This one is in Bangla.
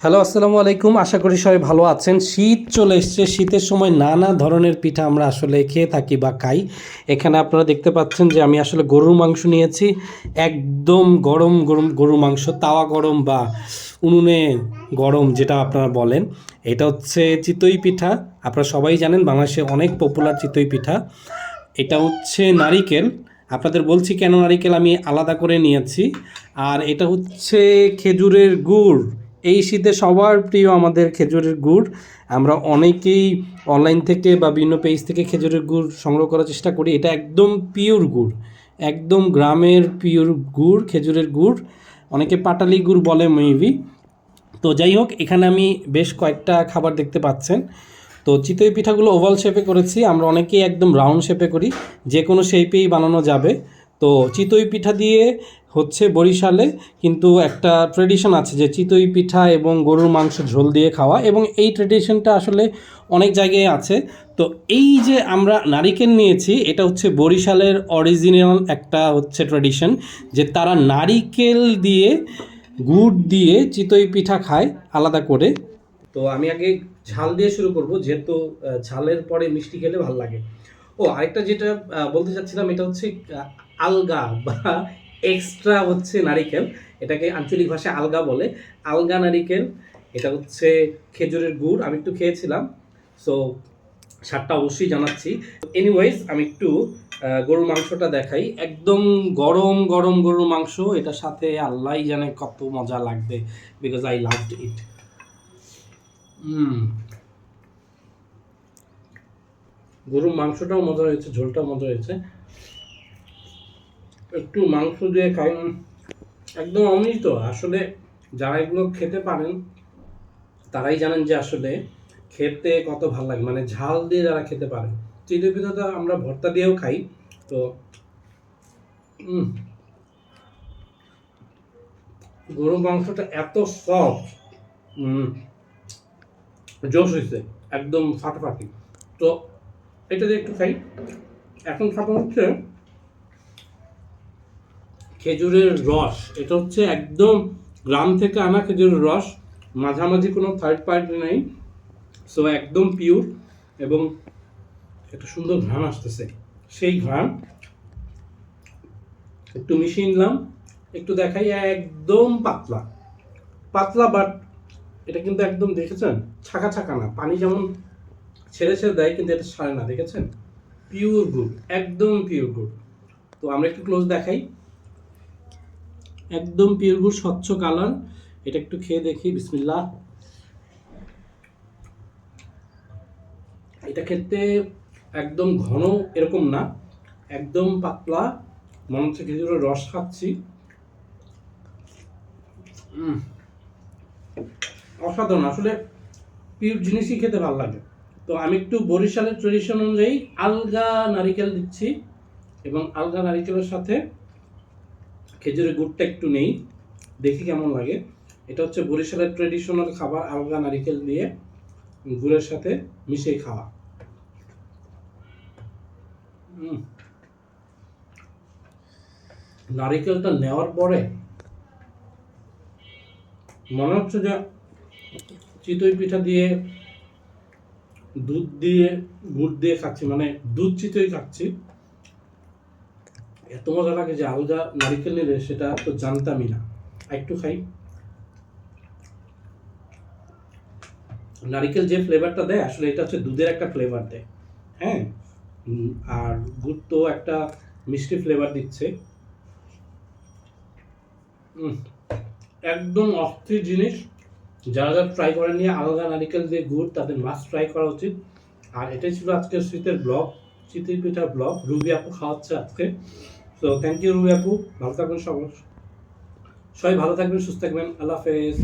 হ্যালো, আসসালামু আলাইকুম। আশা করি সবাই ভালো আছেন। শীত চলে এসছে। শীতের সময় নানা ধরনের পিঠা আমরা আসলে খেয়ে থাকি বা খাই। এখানে আপনারা দেখতে পাচ্ছেন যে আমি আসলে গরুর মাংস নিয়েছি। একদম গরম গরম গরুর মাংস, তাওয়া গরম বা উনুনে গরম যেটা আপনারা বলেন। এটা হচ্ছে চিতই পিঠা। আপনারা সবাই জানেন বাংলাদেশে অনেক পপুলার চিতই পিঠা। এটা হচ্ছে নারিকেল। আপনাদের বলছি কেন নারিকেল আমি আলাদা করে নিয়েছি। আর এটা হচ্ছে খেজুরের গুড়। এই শীতে সবার প্রিয় আমাদের খেজুরের গুড়। আমরা অনেকেই অনলাইন থেকে বা বিভিন্ন পেজ থেকে খেজুরের গুড় সংগ্রহ করার চেষ্টা করি। এটা একদম পিওর গুড়, একদম গ্রামের পিওর গুড়, খেজুরের গুড়। অনেকে পাটালি গুড় বলে মেবি তো যাই হোক, এখানে আমি বেশ কয়েকটা খাবার দেখতে পাচ্ছেন। তো চিতই পিঠাগুলো ওভাল শেপে করেছি। আমরা অনেকেই একদম রাউন্ড শেপে করি। যে কোনো শেপেই বানানো যাবে। তো চিতই পিঠা দিয়ে হচ্ছে বরিশালে, কিন্তু একটা ট্রেডিশন আছে যে চিতই পিঠা এবং গরুর মাংস ঝোল দিয়ে খাওয়া এবং এই ট্রেডিশনটা আসলে অনেক জায়গায় আছে। তো এই যে আমরা নারিকেল নিয়েছি, এটা হচ্ছে বরিশালের অরিজিনাল একটা হচ্ছে ট্রেডিশন যে তারা নারিকেল দিয়ে, গুড় দিয়ে চিতই পিঠা খায় আলাদা করে। তো আমি আগে ঝাল দিয়ে শুরু করব, যেহেতু ঝালের পরে মিষ্টি খেলে ভালো লাগে। ও, আরেকটা যেটা বলতে চাচ্ছিলাম, এটা হচ্ছে আলগা বা এক্সট্রা হচ্ছে নারিকেল। এটাকে আঞ্চলিক ভাষায় আলগা বলে। আলগা নারিকেল, এটা হচ্ছে খেজুরের গুড়। আমি একটু খেয়েছিলাম সো স্বাদটা অবশ্যই জানাচ্ছি। এনিওয়াইজ আমি একটু গরুর মাংসটা দেখাই। একদম গরম গরম গরুর মাংস। এটার সাথে আল্লাহ জানে কত মজা লাগবে বিকজ আই লাভ ইট গরুর মাংসটাও মজা হয়েছে, ঝোলটাও মজা হয়েছে। একটু মাংস দিয়ে খাই। একদম অমৃত, আসলে যারা এগুলো খেতে পারেন, তারাই জানেন যে আসলে খেতে কত ভালো লাগে। মানে ঝাল দিয়ে যারা খেতে পারেন চিলি পিঠা তো আমরা ভর্তা দিয়েও খাই। তো গরুর মাংসটা এত সফট জোশ হয়েছে একদম ফাটাফাটি। তো, এটা দিয়ে একটু খাই। এখন খাব হচ্ছে খেজুরের রস। এটা হচ্ছে একদম গ্রাম থেকে আনা খেজুরের রস। মাঝামাঝি কোনো থার্ড পার্টি নেই। সো একদম পিওর এবং একটা সুন্দর ঘ্রাণ আসতেছে। সেই ঘ্রাণ একটু মিশিয়ে নিলাম। একটু দেখাই, একদম পাতলা। পাতলা বাট এটা কিন্তু একদম দেখেছেন? ছাকা ছাকা না। পানি যেমন ছেড়ে ছেড়ে দেয়, কিন্তু এটা ছাড়ে না, দেখেছেন? পিওর গুড একদম পিওর গুড তো আমরা একটু ক্লোজ দেখাই। একদম পিওর স্বচ্ছ কালার। এটা একটু খেয়ে দেখি বিসমিল্লা এটা খেতে একদম ঘন, এরকম না। একদম পাতলা। মনে হচ্ছে খেজুরের রস খাচ্ছি। অসাধারণ। আসলে পিওর জিনিসই খেতে ভালো লাগে। তো আমি একটু বরিশালের ট্রেডিশন অনুযায়ী আলগা নারিকেল দিচ্ছি এবং আলগা নারিকেলের সাথে খেজুরের গুড়টা একটু নেই। দেখি কেমন লাগে। এটা হচ্ছে বরিশালের ট্রেডিশনাল খাবার, আলগা নারিকেল দিয়ে গুড়ের সাথে মিশিয়ে খাওয়া। নারিকেলটা নেওয়ার পরে মনে হচ্ছে যে চিতই পিঠা দিয়ে দুধ দিয়ে, গুড় দিয়ে খাচ্ছি মানে দুধ চিতই খাচ্ছি। এত মজা লাগে যে আলগা নারিকেল নিলে সেটা তো জানতামই না। একটু খাই। নারিকেল যে ফ্লেভারটা দেয়, আসলে এটা হচ্ছে দুধের একটা ফ্লেভার দেয়। হ্যাঁ? আর গুড় তো একটা মিষ্টি ফ্লেভার দিচ্ছে। একদম অস্থির জিনিস। যারা যারা ট্রাই নিয়ে আলগা নারিকেল দিয়ে গুড়, তাদের মাছ ট্রাই করা উচিত। আর এটাই ছিল আজকের শীতের ব্লগ শীতের পিঠার ব্লগ রুবি আপু খাওয়াচ্ছে আজকে। তো থ্যাংক ইউ রুবি আপু ভালো থাকবেন সবাই। সবাই ভালো থাকবেন, সুস্থ থাকবেন। আল্লাহ হাফেজ।